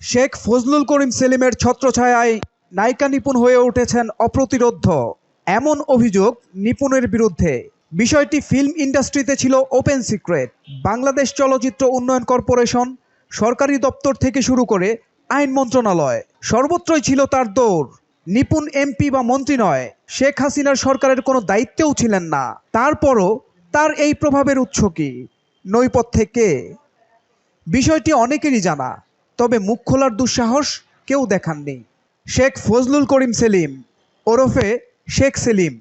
শেখ ফজলুল করিম সেলিমের ছত্রছায়ায় নায়িকা নিপুণ হয়ে উঠেছেন অপ্রতিরোধ্য। এমন অভিযোগ নিপুণের বিরুদ্ধে। বিষয়টি ফিল্ম ইন্ডাস্ট্রিতে ছিল ওপেন সিক্রেট। বাংলাদেশ চলচ্চিত্র উন্নয়ন কর্পোরেশন সরকারি দপ্তর থেকে শুরু করে আইন মন্ত্রণালয়। সর্বত্রই ছিল তার দৌড়। নিপুণ এমপি বা মন্ত্রী নয়। শেখ হাসিনার সরকারের কোনো দায়িত্বেও ছিলেন না। তারপরও তার এই প্রভাবের উৎস কি? নৈপথ্যে কে? বিষয়টি অনেকেরই জানা। তবে মুখ খোলার দুঃসাহস কেউ দেখাননি শেখ ফজলুল করিম সেলিম, ওরফে শেখ সেলিম।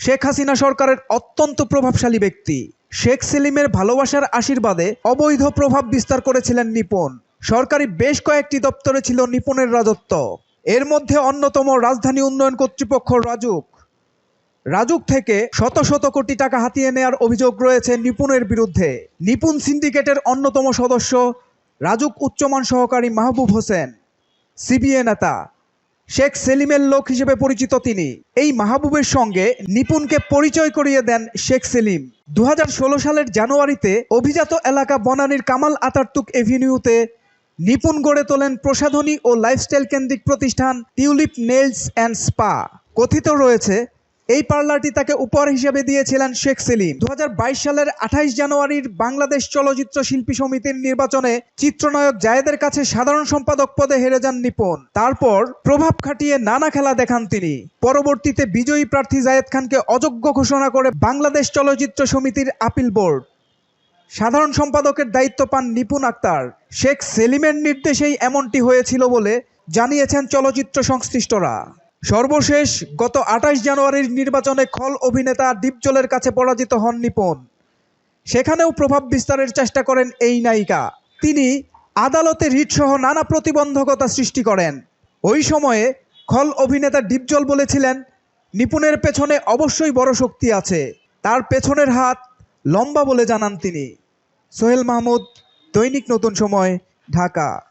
শেখ হাসিনা সরকারের অত্যন্ত প্রভাবশালী ব্যক্তি। শেখ সেলিমের ভালোবাসার আশীর্বাদে অবৈধ প্রভাব বিস্তার করেছিলেন নিপুণ সরকারি বেশ কয়েকটি দপ্তরে ছিল নিপুণের রাজত্ব। এর মধ্যে অন্যতম রাজধানী উন্নয়ন কর্তৃপক্ষ রাজুক। রাজুক থেকে শত শত কোটি টাকা হাতিয়ে নেয়ার অভিযোগ রয়েছে নিপুণের বিরুদ্ধে। নিপুণ সিন্ডিকেটের অন্যতম সদস্য রাজুক উচ্চমান সহকারী মাহবুব হোসেন, সিবিএ নেতা। শেখ সেলিমের লোক হিসেবে পরিচিত তিনি। এই মাহবুবের সঙ্গে নিপুণকে পরিচয় করিয়ে দেন শেখ সেলিম। দু হাজার ষোলো সালের জানুয়ারিতে অভিজাত এলাকা বনানীর কামাল আতারতুক এভিনিউতে নিপুণ গড়ে তোলেন প্রসাধনী ও লাইফস্টাইল কেন্দ্রিক প্রতিষ্ঠান টিউলিপ নেলস অ্যান্ড স্পা। কথিত রয়েছে এই পার্লারটি তাকে উপহার হিসেবে দিয়েছিলেন শেখ সেলিম। দু হাজার বাইশ সালের আঠাইশ জানুয়ারির বাংলাদেশ চলচ্চিত্র শিল্পী সমিতির নির্বাচনে চিত্রনায়ক জায়েদের কাছে সাধারণ সম্পাদক পদে হেরে যান নিপুণ তারপর প্রভাব খাটিয়ে নানা খেলা দেখান তিনি। পরবর্তীতে বিজয়ী প্রার্থী জায়েদ খানকে অযোগ্য ঘোষণা করে বাংলাদেশ চলচ্চিত্র সমিতির আপিল বোর্ড। সাধারণ সম্পাদকের দায়িত্ব পান নিপুণ আক্তার। শেখ সেলিমের নির্দেশেই এমনটি হয়েছিল বলে জানিয়েছেন চলচ্চিত্র সংশ্লিষ্টরা। সর্বশেষ, গত আঠাশ জানুয়ারির নির্বাচনে খল অভিনেতা ডিপজলের কাছে পরাজিত হন নিপুণ সেখানেও প্রভাব বিস্তারের চেষ্টা করেন এই নায়িকা। তিনি আদালতে রিটসহ নানা প্রতিবন্ধকতা সৃষ্টি করেন। ওই সময়ে খল অভিনেতা ডিপজল বলেছিলেন, নিপুণের পেছনে অবশ্যই বড় শক্তি আছে। তার পেছনের হাত লম্বা বলে জানান তিনি। সোহেল মাহমুদ, দৈনিক নতুন সময়, ঢাকা।